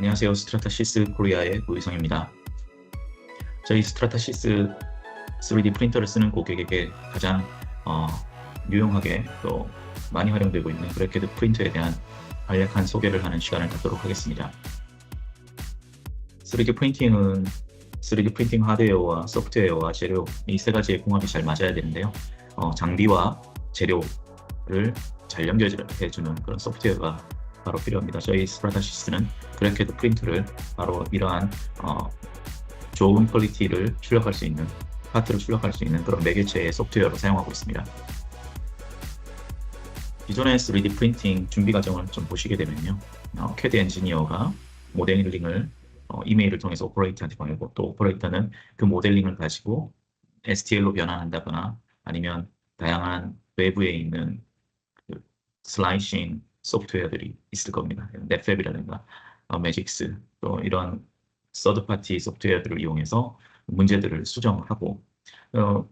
안녕하세요. 스트라타시스 코리아의 고유성입니다. 저희 스트라타시스 3D 프린터를 쓰는 고객에게 가장 어, 유용하게 또 많이 활용되고 있는 브래켓 프린터에 대한 간략한 소개를 하는 시간을 갖도록 하겠습니다. 3D 프린팅은 3D 프린팅 하드웨어와 소프트웨어와 재료 이 세 가지의 궁합이 잘 맞아야 되는데요. 어, 장비와 재료를 잘 연결해주는 그런 소프트웨어가 바로 필요합니다. 저희 스프라타시스는 브래켓 프린트를 바로 이러한 어, 좋은 퀄리티를 출력할 수 있는 파트를 출력할 수 있는 그런 매개체의 소프트웨어로 사용하고 있습니다. 기존의 3D 프린팅 준비 과정을 좀 보시게 되면요. 어, CAD 엔지니어가 모델링을 어, 이메일을 통해서 오퍼레이터한테 보내고 또 오퍼레이터는 그 모델링을 가지고 STL로 변환한다거나 아니면 다양한 외부에 있는 그 슬라이싱 소프트웨어들이 있을 겁니다. 넷팹이라든가 어, 매직스 또 이런 서드 파티 소프트웨어들을 이용해서 문제들을 수정하고 어,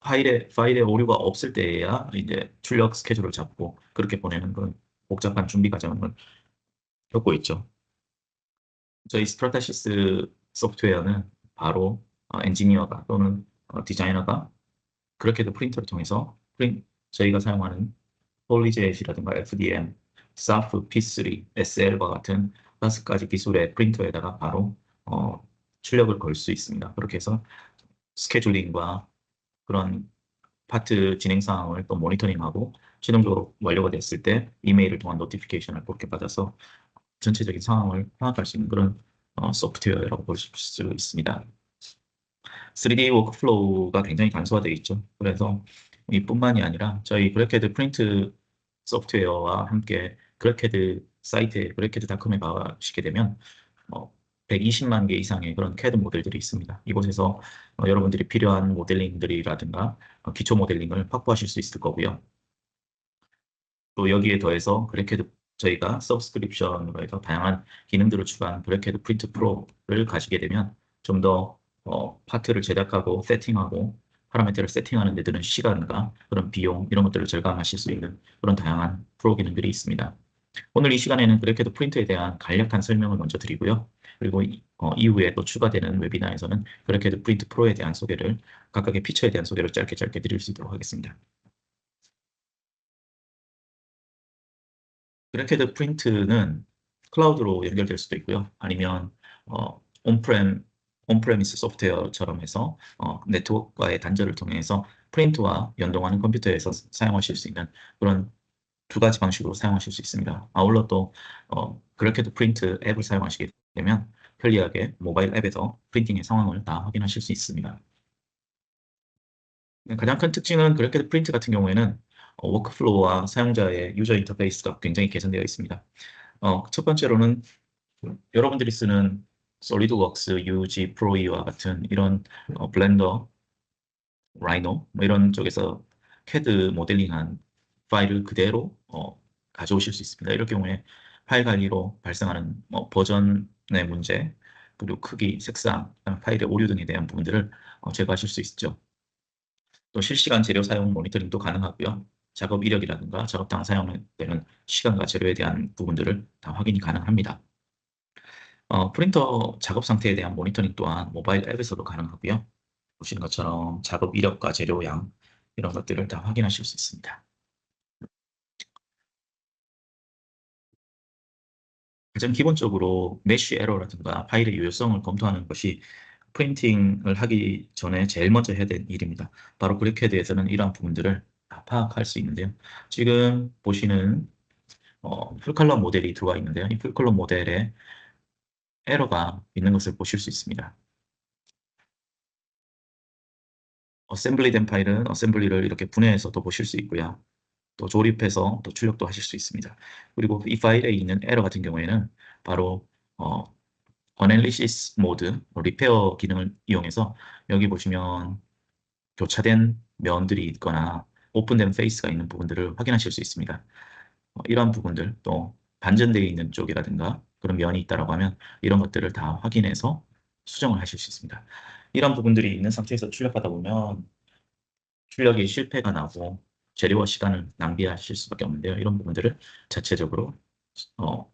파일에 파일에 오류가 없을 때에야 이제 출력 스케줄을 잡고 그렇게 보내는 그런 복잡한 준비 과정을 겪고 있죠. 저희 스프라타시스 소프트웨어는 바로 어, 엔지니어가 또는 어, 디자이너가 그렇게도 프린터를 통해서 프린, 저희가 사용하는 폴리젯이라든가 FDM, SAF, P3, SL과 같은 다섯 가지 기술의 프린터에다가 바로 어, 출력을 걸 수 있습니다. 그렇게 해서 스케줄링과 그런 파트 진행 상황을 또 모니터링하고 최종적으로 완료가 됐을 때 이메일을 통한 노티피케이션을 그렇게 받아서 전체적인 상황을 파악할 수 있는 그런 어, 소프트웨어라고 볼수 있습니다. 3D 워크플로우가 굉장히 간소화되어 있죠. 그래서 이뿐만이 아니라 저희 브래켓 프린트 소프트웨어와 함께 그래캐드 사이트에 그래캐드닷컴에 가시게 되면 어, 120만 개 이상의 그런 CAD 모델들이 있습니다. 이곳에서 어, 여러분들이 필요한 모델링들이라든가 어, 기초 모델링을 확보하실 수 있을 거고요. 또 여기에 더해서 그래캐드 저희가 서브스크립션으로 해서 다양한 기능들을 추가한 브래켓 프린트 프로를 가지게 되면 좀더 어, 파트를 제작하고 세팅하고 파라미터를 세팅하는 데 드는 시간과 그런 비용 이런 것들을 절감하실 수 있는 그런 다양한 프로 기능들이 있습니다. 오늘 이 시간에는 브래켓 프린트에 대한 간략한 설명을 먼저 드리고요. 그리고 이, 어, 이후에 또 추가되는 웨비나에서는 브래켓 프린트 프로에 대한 소개를 각각의 피처에 대한 소개를 짧게 짧게 드릴 수 있도록 하겠습니다. 브래켓 프린트는 클라우드로 연결될 수도 있고요. 아니면 어, 온프렘 온프레미스 소프트웨어처럼 해서 어, 네트워크와의 단절을 통해서 프린트와 연동하는 컴퓨터에서 사용하실 수 있는 그런 두 가지 방식으로 사용하실 수 있습니다. 아울러 또 어, 그렇게도 프린트 앱을 사용하시게 되면 편리하게 모바일 앱에서 프린팅의 상황을 다 확인하실 수 있습니다. 네, 가장 큰 특징은 그렇게도 프린트 같은 경우에는 어, 워크플로우와 사용자의 유저 인터페이스가 굉장히 개선되어 있습니다. 어, 첫 번째로는 여러분들이 쓰는 솔리드웍스, UG, 프로이와 같은 이런 어, 블렌더, 라이노 뭐 이런 쪽에서 CAD 모델링한 파일을 그대로 어, 가져오실 수 있습니다. 이럴 경우에 파일 관리로 발생하는 뭐 버전의 문제, 그리고 크기, 색상, 파일의 오류 등에 대한 부분들을 어, 제거하실 수 있죠. 또 실시간 재료 사용 모니터링도 가능하고요. 작업 이력이라든가 작업 당 사용되는 시간과 재료에 대한 부분들을 다 확인이 가능합니다. 어, 프린터 작업 상태에 대한 모니터링 또한 모바일 앱에서도 가능하고요. 보시는 것처럼 작업 이력과 재료 양 이런 것들을 다 확인하실 수 있습니다. 가장 기본적으로 메쉬 에러라든가 파일의 유효성을 검토하는 것이 프린팅을 하기 전에 제일 먼저 해야 될 일입니다. 바로 그래캐드에서는 이러한 부분들을 다 파악할 수 있는데요. 지금 보시는 어, 풀컬러 모델이 들어와 있는데요. 이 풀컬러 모델에 에러가 있는 것을 보실 수 있습니다. 어셈블리 된 파일은 어셈블리를 이렇게 분해해서 또 보실 수 있고요. 또 조립해서 또 출력도 하실 수 있습니다. 그리고 이 파일에 있는 에러 같은 경우에는 바로 어, 어널리시스 모드, 리페어 기능을 이용해서 여기 보시면 교차된 면들이 있거나 오픈된 페이스가 있는 부분들을 확인하실 수 있습니다. 어, 이러한 부분들 또 반전되어 있는 쪽이라든가 그런 면이 있다라고 하면 이런 것들을 다 확인해서 수정을 하실 수 있습니다. 이런 부분들이 있는 상태에서 출력하다 보면 출력이 실패가 나고 재료와 시간을 낭비하실 수밖에 없는데요. 이런 부분들을 자체적으로 어,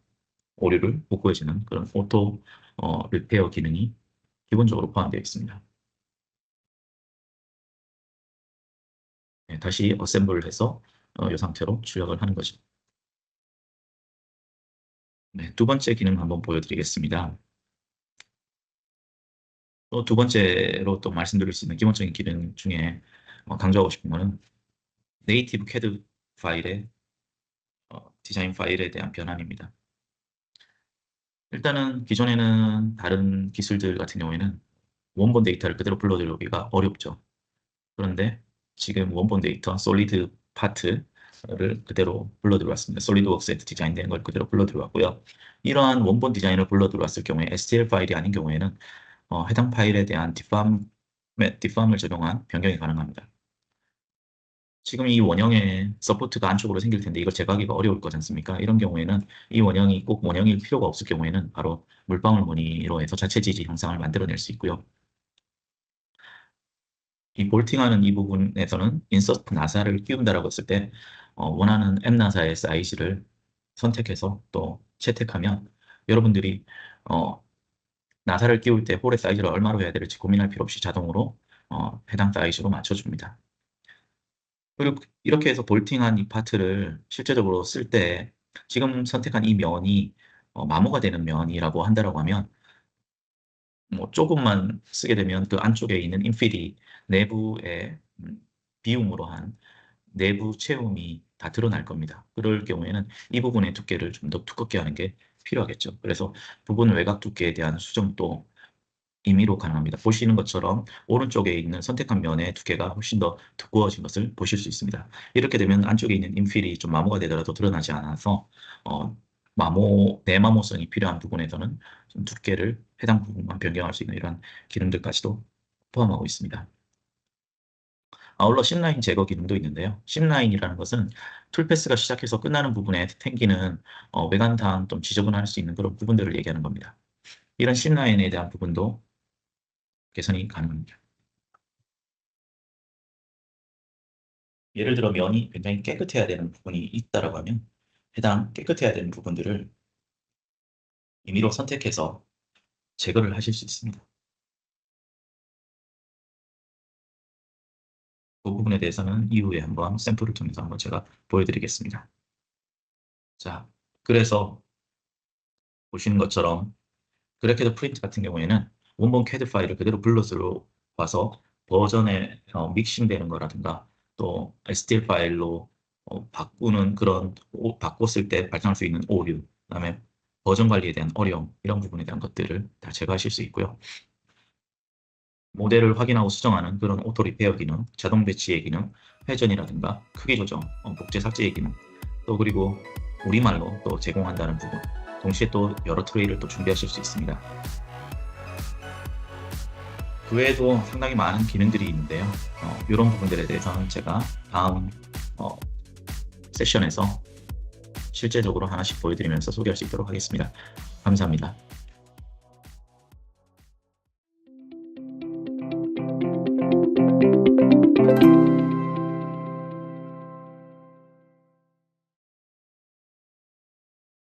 오류를 복구해주는 그런 오토 어, 리페어 기능이 기본적으로 포함되어 있습니다. 네, 다시 어셈블을 해서 어, 이 상태로 출력을 하는 거죠. 네, 두 번째 기능 한번 보여드리겠습니다. 또 두 번째로 또 말씀드릴 수 있는 기본적인 기능 중에 어, 강조하고 싶은 거는 네이티브 캐드 파일의 어, 디자인 파일에 대한 변환입니다. 일단은 기존에는 다른 기술들 같은 경우에는 원본 데이터를 그대로 불러들여오기가 어렵죠. 그런데 지금 원본 데이터 솔리드 파트 를 그대로 불러들여왔습니다. 솔리드웍스에 디자인된 걸 그대로 불러들여왔고요. 이러한 원본 디자인을 불러들여왔을 경우에 STL 파일이 아닌 경우에는 어, 해당 파일에 대한 디팜, 디팜을 적용한 변경이 가능합니다. 지금 이 원형에 서포트가 안쪽으로 생길 텐데 이걸 제거하기가 어려울 거지 않습니까? 이런 경우에는 이 원형이 꼭 원형일 필요가 없을 경우에는 바로 물방울 무늬로 해서 자체 지지 형상을 만들어낼 수 있고요. 이 볼팅하는 이 부분에서는 인서트 나사를 끼운다라고 했을 때 어, 원하는 M 나사의 사이즈를 선택해서 또 채택하면 여러분들이 어, 나사를 끼울 때 홀의 사이즈를 얼마로 해야 될지 고민할 필요 없이 자동으로 어, 해당 사이즈로 맞춰줍니다. 그리고 이렇게 해서 볼팅한 이 파트를 실제적으로 쓸 때 지금 선택한 이 면이 어, 마모가 되는 면이라고 한다라고 하면 뭐 조금만 쓰게 되면 그 안쪽에 있는 인필이 내부의 음, 비움으로 한 내부 체움이 다 드러날 겁니다. 그럴 경우에는 이 부분의 두께를 좀 더 두껍게 하는 게 필요하겠죠. 그래서 부분 외곽 두께에 대한 수정도 임의로 가능합니다. 보시는 것처럼 오른쪽에 있는 선택한 면의 두께가 훨씬 더 두꺼워진 것을 보실 수 있습니다. 이렇게 되면 안쪽에 있는 인필이 좀 마모가 되더라도 드러나지 않아서 어, 마모, 내마모성이 필요한 부분에서는 좀 두께를 해당 부분만 변경할 수 있는 이런 기능들까지도 포함하고 있습니다. 아울러 심라인 제거 기능도 있는데요. 심라인이라는 것은 툴패스가 시작해서 끝나는 부분에 탱기는 어, 외관상 좀 지저분할 수 있는 그런 부분들을 얘기하는 겁니다. 이런 심라인에 대한 부분도 개선이 가능합니다. 예를 들어 면이 굉장히 깨끗해야 되는 부분이 있다라고 하면 해당 깨끗해야 되는 부분들을 임의로 선택해서 제거를 하실 수 있습니다. 그 부분에 대해서는 이후에 한번 샘플을 통해서 한번 제가 보여드리겠습니다. 자, 그래서 보시는 것처럼 그래케드 프린트 같은 경우에는 원본 캐드 파일을 그대로 블러스로 와서 버전에 어, 믹싱되는 거라든가 또 STL 파일로 어, 바꾸는 그런 오, 바꿨을 때 발생할 수 있는 오류, 그다음에 버전 관리에 대한 어려움 이런 부분에 대한 것들을 다 제거하실 수 있고요. 모델을 확인하고 수정하는 그런 오토 리페어 기능, 자동 배치의 기능, 회전이라든가 크기 조정, 어, 복제 삭제의 기능, 또 그리고 우리말로 또 제공한다는 부분, 동시에 또 여러 트레이를 또 준비하실 수 있습니다. 그 외에도 상당히 많은 기능들이 있는데요. 어, 이런 부분들에 대해서는 제가 다음 어, 세션에서 실제적으로 하나씩 보여드리면서 소개할 수 있도록 하겠습니다. 감사합니다.